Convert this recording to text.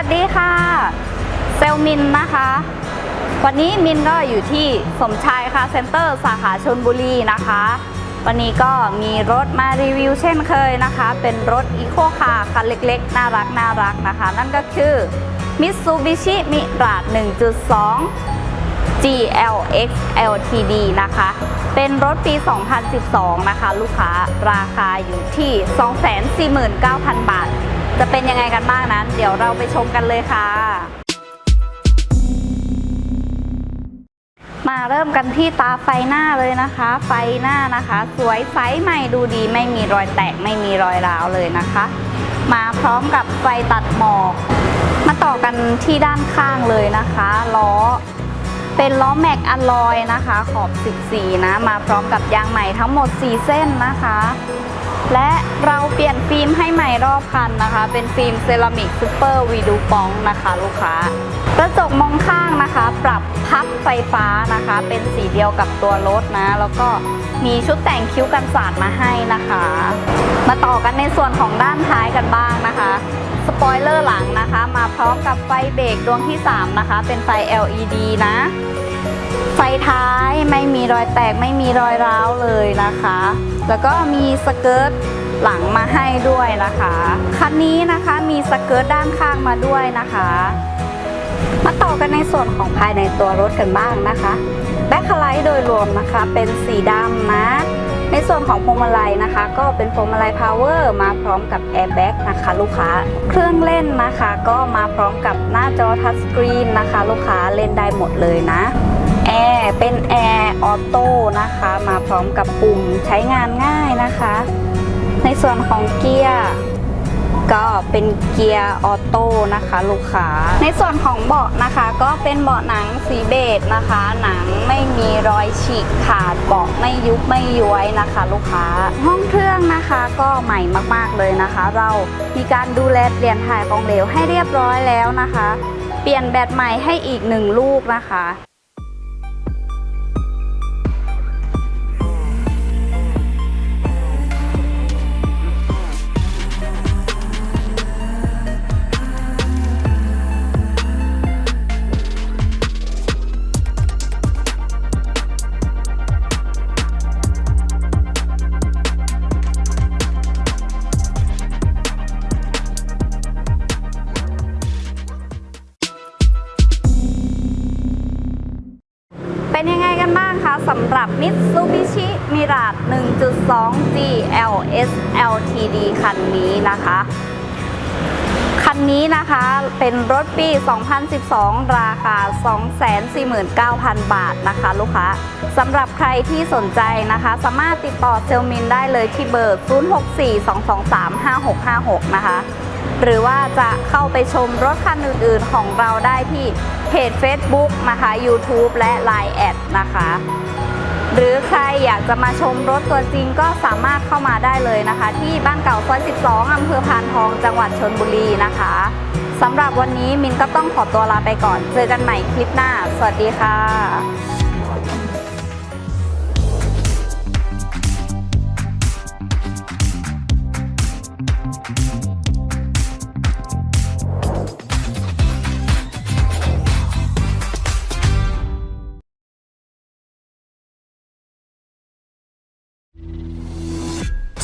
วัสดีค่ะเซลมินนะคะ วันนี้มินก็อยู่ที่สมชายค่ะเซ็นเตอร์สาขาชนบุรีนะคะ วันนี้ก็มีรถมารีวิวเช่นเคยนะคะ เป็นรถอีโคคาร์คันเล็กๆ น่ารักน่ารักนะคะ นั่นก็คือ Mitsubishi Mirage 1.2 GLX LTD นะคะ เป็นรถปี 2012 นะคะ ลูกค้าราคาอยู่ที่ 249,000 บาท จะเป็นยังไงกันบ้างนั้น เดี๋ยวเราไปชมกันเลยค่ะ มาเริ่มกันที่ตาไฟหน้าเลยนะคะ ไฟหน้านะคะ สวยใสใหม่ดูดีไม่มีรอยแตกไม่มีรอยร้าวเลยนะคะ มาพร้อมกับไฟตัดหมอกมาต่อกันที่ด้านข้างเลยนะคะล้อเป็นล้อแม็กอะลอยนะคะ ขอบ 14 นะ มาพร้อมกับยางใหม่ทั้งหมด 4 เส้นนะคะ และเราเปลี่ยนฟิล์มให้ใหม่รอบคันนะคะ เป็นฟิล์มเซรามิกซูเปอร์วีดูฟองนะคะลูกค้ากระจกมองข้างนะคะ ปรับพับไฟฟ้านะคะ เป็นสีเดียวกับตัวรถนะ แล้วก็มีชุดแต่งคิ้วกันสาดมาให้นะคะ มาต่อกันในส่วนของด้านท้ายกันบ้างนะคะสปอยเลอร์หลังนะคะ มาพร้อมกับไฟเบรกดวงที่ 3 นะคะ เป็นไฟ LED นะ ไฟท้ายไม่มีรอยแตกไม่มีรอยร้าวเลยนะคะ แล้วก็มีสเกิร์ตหลังมาให้ด้วยนะคะ คันนี้นะคะมีสเกิร์ตด้านข้างมาด้วยนะคะ มาต่อกันในส่วนของภายในตัวรถกันบ้างนะคะแบ็คไลท์โดยรวมนะคะเป็นสีดำนะในส่วนของพวงมาลัยนะคะ ก็เป็นพวงมาลัยพาวเวอร์มาพร้อมกับแอร์แบ็กนะคะลูกค้า เครื่องเล่นนะคะ ก็มาพร้อมกับหน้าจอทัชสกรีนนะคะ ลูกค้าเล่นได้หมดเลยนะ แอร์เป็นแอร์ออโต้นะคะ มาพร้อมกับปุ่มใช้งานง่ายนะคะ ในส่วนของเกียร์ก็เป็นเกียร์ออโต้นะคะลูกค้า ในส่วนของเบาะนะคะ ก็เป็นเบาะหนังสีเบจนะคะ หนังไม่มีรอยฉีกขาดเบาะไม่ยุบไม่ย้วยนะคะ ลูกค้า ห้องเครื่องนะคะก็ใหม่มากๆเลยนะคะ เรามีการดูแลเปลี่ยนถ่ายของเหลวให้เรียบร้อยแล้วนะคะ เปลี่ยนแบตใหม่ให้อีกหนึ่งลูกนะคะ เป็นยังไงกันบ้างคะสำหรับ Mitsubishi Mirage 1.2 GLS LTD คันนี้นะคะ คันนี้นะคะเป็นรถปี 2012 ราคา 249,000 บาทนะคะลูกค้าสำหรับใครที่สนใจนะคะ สามารถติดต่อเซลมินได้เลยที่เบอร์ 0642235656 นะคะ หรือว่าจะเข้าไปชมรถคันอื่นๆของเราได้ที่เพจ Facebook นะคะ YouTube และ Line แอดนะคะ หรือใครอยากจะมาชมรถตัวจริงก็สามารถเข้ามาได้เลยนะคะ ที่บ้านเก่าซอย 12 อำเภอพานทอง จังหวัดชนบุรีนะคะสำหรับวันนี้มินก็ต้องขอตัวลาไปก่อน เจอกันใหม่คลิปหน้า สวัสดีค่ะ